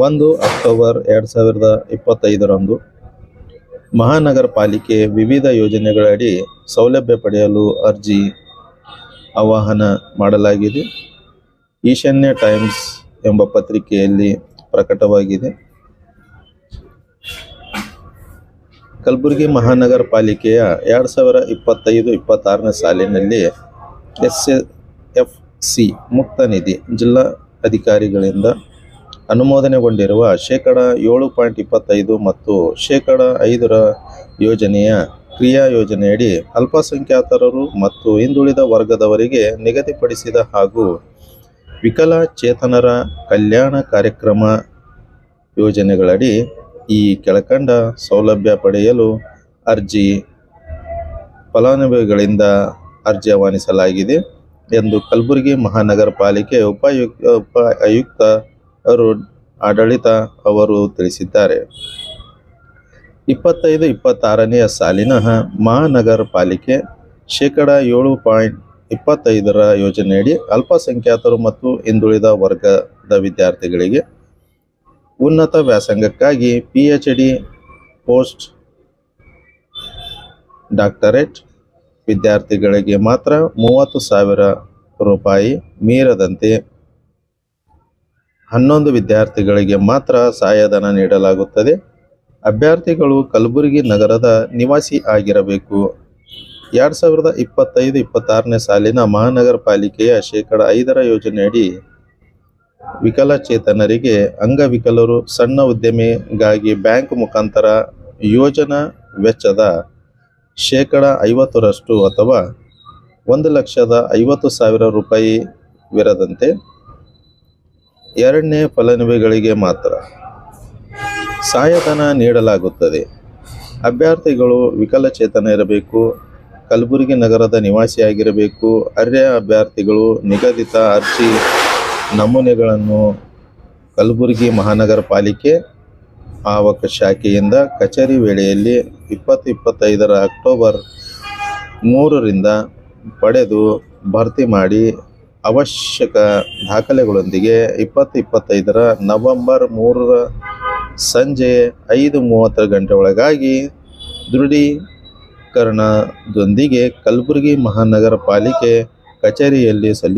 ಒಂದು ಅಕ್ಟೋಬರ್ ಎರಡು ಸಾವಿರದ ಇಪ್ಪತ್ತೈದರಂದು ಮಹಾನಗರ ಪಾಲಿಕೆ ವಿವಿಧ ಯೋಜನೆಗಳಡಿ ಸೌಲಭ್ಯ ಪಡೆಯಲು ಅರ್ಜಿ ಆಹ್ವಾನ ಮಾಡಲಾಗಿದೆ. ಈಶಾನ್ಯ ಟೈಮ್ಸ್ ಎಂಬ ಪತ್ರಿಕೆಯಲ್ಲಿ ಪ್ರಕಟವಾಗಿದೆ. ಕಲಬುರಗಿ ಮಹಾನಗರ ಪಾಲಿಕೆಯ ಎರಡು ಸಾವಿರ ಇಪ್ಪತ್ತೈದು ಇಪ್ಪತ್ತಾರನೇ ಸಾಲಿನಲ್ಲಿ ಎಸ್ ಎಫ್ ಸಿ ಮುಕ್ತ ನಿಧಿ ಜಿಲ್ಲಾ ಅಧಿಕಾರಿಗಳಿಂದ ಅನುಮೋದನೆಗೊಂಡಿರುವ ಶೇಕಡ ಏಳು ಪಾಯಿಂಟ್ ಇಪ್ಪತ್ತೈದು ಮತ್ತು ಶೇಕಡ ಐದರ ಯೋಜನೆಯ ಕ್ರಿಯಾ ಯೋಜನೆಯಡಿ ಅಲ್ಪಸಂಖ್ಯಾತರರು ಮತ್ತು ಹಿಂದುಳಿದ ವರ್ಗದವರಿಗೆ ನಿಗದಿಪಡಿಸಿದ ಹಾಗೂ ವಿಕಲಚೇತನರ ಕಲ್ಯಾಣ ಕಾರ್ಯಕ್ರಮ ಯೋಜನೆಗಳಡಿ ಈ ಕೆಳಕಂಡ ಸೌಲಭ್ಯ ಪಡೆಯಲು ಅರ್ಜಿ ಫಲಾನುಭವಿಗಳಿಂದ ಅರ್ಜಿ ಆಹ್ವಾನಿಸಲಾಗಿದೆ ಎಂದು ಕಲಬುರಗಿ ಮಹಾನಗರ ಪಾಲಿಕೆ ಉಪಾಯುಕ್ತ ಉಪ ಆಯುಕ್ತ ಅವರು ಆಡಳಿತ ಅವರು ತಿಳಿಸಿದ್ದಾರೆ. ಇಪ್ಪತ್ತೈದು ಇಪ್ಪತ್ತಾರನೆಯ ಸಾಲಿನ ಮಹಾನಗರ ಪಾಲಿಕೆ ಶೇಕಡ ಏಳು ಪಾಯಿಂಟ್ ಇಪ್ಪತ್ತೈದರ ಯೋಜನೆಯಡಿ ಅಲ್ಪಸಂಖ್ಯಾತರು ಮತ್ತು ಹಿಂದುಳಿದ ವರ್ಗದ ವಿದ್ಯಾರ್ಥಿಗಳಿಗೆ ಉನ್ನತ ವ್ಯಾಸಂಗಕ್ಕಾಗಿ P H D post doctorate ವಿದ್ಯಾರ್ಥಿಗಳಿಗೆ ಮಾತ್ರ ಮೂವತ್ತು ಸಾವಿರ ರೂಪಾಯಿ ಮೀರದಂತೆ ಹನ್ನೊಂದು ವಿದ್ಯಾರ್ಥಿಗಳಿಗೆ ಮಾತ್ರ ಸಹಾಯಧನ ನೀಡಲಾಗುತ್ತದೆ. ಅಭ್ಯರ್ಥಿಗಳು ಕಲಬುರಗಿ ನಗರದ ನಿವಾಸಿ ಆಗಿರಬೇಕು. ಎರಡು ಸಾವಿರದ ಇಪ್ಪತ್ತೈದು ಇಪ್ಪತ್ತಾರನೇ ಸಾಲಿನ ಮಹಾನಗರ ಪಾಲಿಕೆಯ ಶೇಕಡ ಐದರ ಯೋಜನೆಯಡಿ ವಿಕಲಚೇತನರಿಗೆ ಅಂಗವಿಕಲರು ಸಣ್ಣ ಉದ್ಯಮಿಗಾಗಿ ಬ್ಯಾಂಕ್ ಮುಖಾಂತರ ಯೋಜನಾ ವೆಚ್ಚದ ಶೇಕಡ ಐವತ್ತರಷ್ಟು ಅಥವಾ ಒಂದು ಲಕ್ಷದ ಐವತ್ತು ಸಾವಿರ ರೂಪಾಯಿ ವಿರದಂತೆ ಎರಡನೇ ಫಲಾನುಭವಿಗಳಿಗೆ ಮಾತ್ರ ಸಹಾಯಧನ ನೀಡಲಾಗುತ್ತದೆ. ಅಭ್ಯರ್ಥಿಗಳು ವಿಕಲಚೇತನ ಇರಬೇಕು, ಕಲಬುರಗಿ ನಗರದ ನಿವಾಸಿಯಾಗಿರಬೇಕು. ಅರ್ಹ ಅಭ್ಯರ್ಥಿಗಳು ನಿಗದಿತ ಅರ್ಜಿ ನಮೂನೆಗಳನ್ನು ಕಲಬುರಗಿ ಮಹಾನಗರ ಪಾಲಿಕೆ ಆವಕ ಶಾಖೆಯಿಂದ ಕಚೇರಿ ವೇಳೆಯಲ್ಲಿ ಇಪ್ಪತ್ತು ಇಪ್ಪತ್ತೈದರ ಅಕ್ಟೋಬರ್ ಮೂರರಿಂದ ಪಡೆದು ಭರ್ತಿ ಮಾಡಿ ಅವಶ್ಯಕ ದಾಖಲೆಗಳೊಂದಿಗೆ ಇಪ್ಪತ್ತು ಇಪ್ಪತ್ತೈದರ ನವೆಂಬರ್ ಮೂರರ ಸಂಜೆ ಐದು ಮೂವತ್ತರ ಗಂಟೆ ಒಳಗಾಗಿ ದೃಢೀಕರಣದೊಂದಿಗೆ ಕಲಬುರಗಿ ಮಹಾನಗರ ಪಾಲಿಕೆ ಕಚೇರಿಯಲ್ಲಿ ಸಲ್ಲಿ